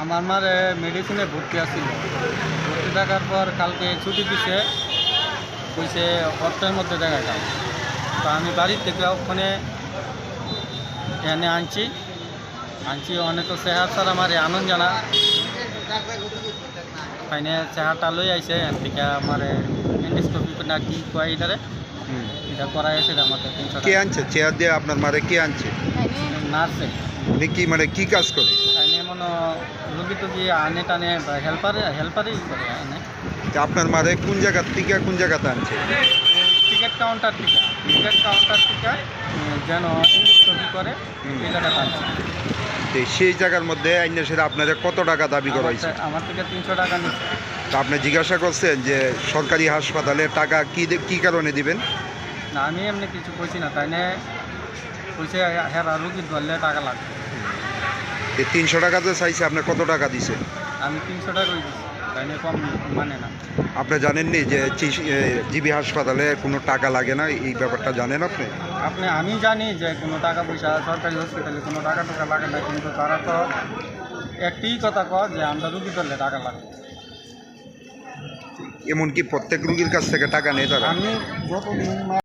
আমার মার মেডিসিনে ভর্তি আছিল। ভর্তি থাকার পর কালকে ছুটি দিছে। কইছে অর্থের মধ্যে দেখা যাও। তো আমি বাড়ির থেকে ওখানে এনে আনছি। আনছি অনেক চেহার স্যার আমার আনন্দ জানা ফাইনে চেহারটা লই আইছে এন থেকে আমার এন্ডোস্কোপি না কি কয় এটারে। এটা করা আছে আমাকে তিনশো কে আনছে? চেয়ার দিয়ে আপনার মারে কে আনছে? নার্সে। উনি কি মানে কি কাজ করে? আমি মনে রুগী টুগি আনে টানে হেল্পারে হেল্পারই করে আনে। আপনার মারে কোন জায়গার থেকে কোন জায়গাতে আনছে? কাউন্টার থেকে টিকিট কাউন্টার উম, যেন ইন্ডোস্কোপি করে এই জায়গাটা সেই জায়গার মধ্যে আইনের সাথে আপনাদের কত টাকা দাবি করা হয়েছে? আমার- থেকে তিনশো টাকা নিচ্ছে। তা আপনি জিজ্ঞাসা করছেন যে সরকারি হাসপাতালে টাকা কি কি কারণে দিবেন? না আমি এমনি কিছু কইছি না তাই না কইছে হেরা রুগী ধরলে টাকা লাগবে। তিনশো টাকা তো চাইছে আপনি কত টাকা দিছে আমি তিনশো টাকা দিচ্ছি তাই না কম মানে না। আপনি জানেননি যে জিবি হাসপাতালে কোনো টাকা লাগে না? এই ব্যাপারটা জানেন আপনি? আপনি আমি জানি যে কোনো টাকা পয়সা সরকারি হসপিটালে কোনো টাকা টাকা লাগে না কিন্তু তারা তো একটি কথা কয় যে আমরা রুগী ধরলে টাকা লাগে। এমনকি প্রত্যেক রুগীর কাছ থেকে টাকা নেই তারা। আমি